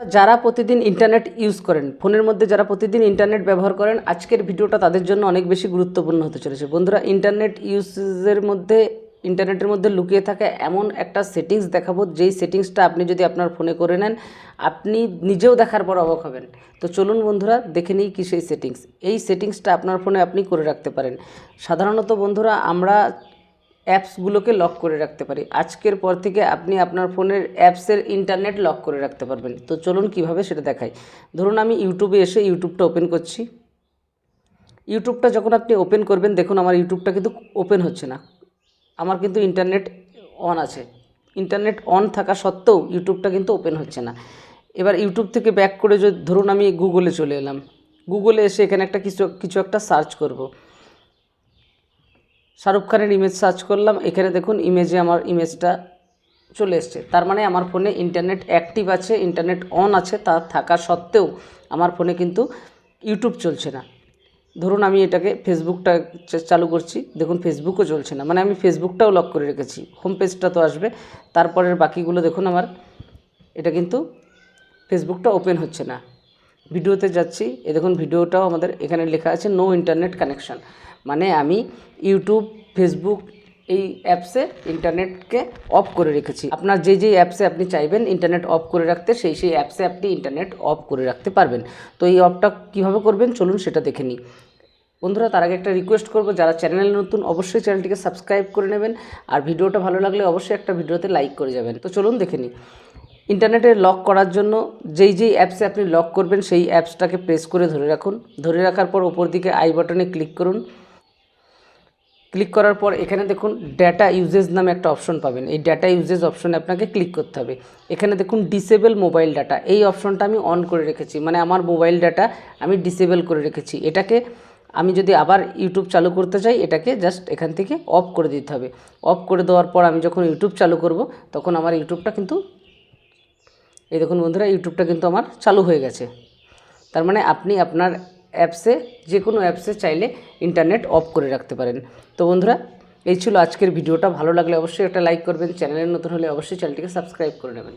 যারা প্রতিদিন internet use করেন, ফোনের মধ্যে যারা প্রতিদিন ইন্টারনেট ব্যবহার করেন, আজকের ভিডিওটা তাদের জন্য অনেক বেশি গুরুত্বপূর্ণ হতে চলেছে। বন্ধুরা ইন্টারনেট ইউজের মধ্যে ইন্টারনেটের মধ্যে লুকিয়ে থাকা এমন একটা সেটিংস দেখাবো, যেই সেটিংসটা আপনি যদি আপনার ফোনে করে নেন, আপনি নিজেও দেখার পর অবাক হবেন। তো চলুন বন্ধুরা, দেখে নিই কি সেই সেটিংস এই সেটিংসটা আপনার ফোনে আপনি করে রাখতে পারেন। সাধারণত বন্ধুরা, আমরা অ্যাপসগুলোকে লক করে রাখতে পারি। আজকের পর থেকে আপনি আপনার ফোনের অ্যাপসের ইন্টারনেট লক করে রাখতে পারবেন। তো চলুন কীভাবে সেটা দেখাই। ধরুন আমি ইউটিউবে এসে ইউটিউবটা ওপেন করছি। ইউটিউবটা যখন আপনি ওপেন করবেন, দেখুন আমার ইউটিউবটা কিন্তু ওপেন হচ্ছে না। আমার কিন্তু ইন্টারনেট অন আছে। ইন্টারনেট অন থাকা সত্ত্বেও ইউটিউবটা কিন্তু ওপেন হচ্ছে না। এবার ইউটিউব থেকে ব্যাক করে যদি, ধরুন আমি গুগলে চলে এলাম। গুগলে এসে এখানে একটা কিছু কিছু একটা সার্চ করব। শাহরুখ খানের ইমেজ সার্চ করলাম, এখানে দেখুন ইমেজে আমার ইমেজটা চলে এসছে। তার মানে আমার ফোনে ইন্টারনেট অ্যাক্টিভ আছে ইন্টারনেট অন আছে, তা থাকা সত্ত্বেও আমার ফোনে কিন্তু ইউটিউব চলছে না। ধরুন আমি এটাকে ফেসবুকটা চালু করছি, দেখুন ফেসবুকও চলছে না। মানে আমি ফেসবুকটাও লক করে রেখেছি হোম পেজটা তো আসবে। তারপরের বাকিগুলো দেখুন আমার, এটা কিন্তু ফেসবুকটা ওপেন হচ্ছে না। ভিডিওতে যাচ্ছি। এ দেখুন, ভিডিওটাও আমাদের এখানে লেখা আছে নো ইন্টারনেট কানেকশন মানে আমি ইউটিউব ফেসবুক এই অ্যাপসে ইন্টারনেটকে অফ করে রেখেছি। আপনার যে যে অ্যাপসে আপনি চাইবেন ইন্টারনেট অফ করে রাখতে, সেই সেই অ্যাপসে আপনি ইন্টারনেট অফ করে রাখতে পারবেন। তো এই অফটা কীভাবে করবেন? চলুন সেটা দেখে নিই। বন্ধুরা, তার আগে একটা রিকোয়েস্ট করব, যারা চ্যানেলে নতুন, অবশ্যই চ্যানেলটিকে সাবস্ক্রাইব করে নেবেন। আর ভিডিওটা ভালো লাগলে অবশ্যই একটা ভিডিওতে লাইক করে যাবেন। তো চলুন দেখে নিই। ইন্টারনেটে লক করার জন্য যেই যেই অ্যাপসে আপনি লক করবেন, সেই অ্যাপসটাকে প্রেস করে ধরে রাখুন। ধরে রাখার পর ওপর দিকে আই বাটনে ক্লিক করুন। ক্লিক করার পর এখানে দেখুন ডেটা ইউজেজ নামে একটা অপশন পাবেন। এই ডেটা ইউজেজ অপশনে আপনাকে ক্লিক করতে হবে। এখানে দেখুন ডিসেবল মোবাইল ডাটা এই অপশনটা আমি অন করে রেখেছি। মানে আমার মোবাইল ডাটা আমি ডিসেবল করে রেখেছি। এটাকে আমি যদি আবার ইউটিউব চালু করতে চাই এটাকে জাস্ট এখান থেকে অফ করে দিতে হবে। অফ করে দেওয়ার পর আমি যখন ইউটিউব চালু করব, তখন আমার ইউটিউবটা কিন্তু এই দেখুন বন্ধুরা ইউটিউবটা কিন্তু আমার চালু হয়ে গেছে। তার মানে আপনি আপনার অ্যাপসে যে কোনো অ্যাপসে চাইলে ইন্টারনেট অফ করে রাখতে পারেন। তো বন্ধুরা, এই ছিল আজকের ভিডিওটা ভালো লাগলে অবশ্যই একটা লাইক করবেন। চ্যানেলের নতুন হলে অবশ্যই চ্যানেলটিকে সাবস্ক্রাইব করে নেবেন।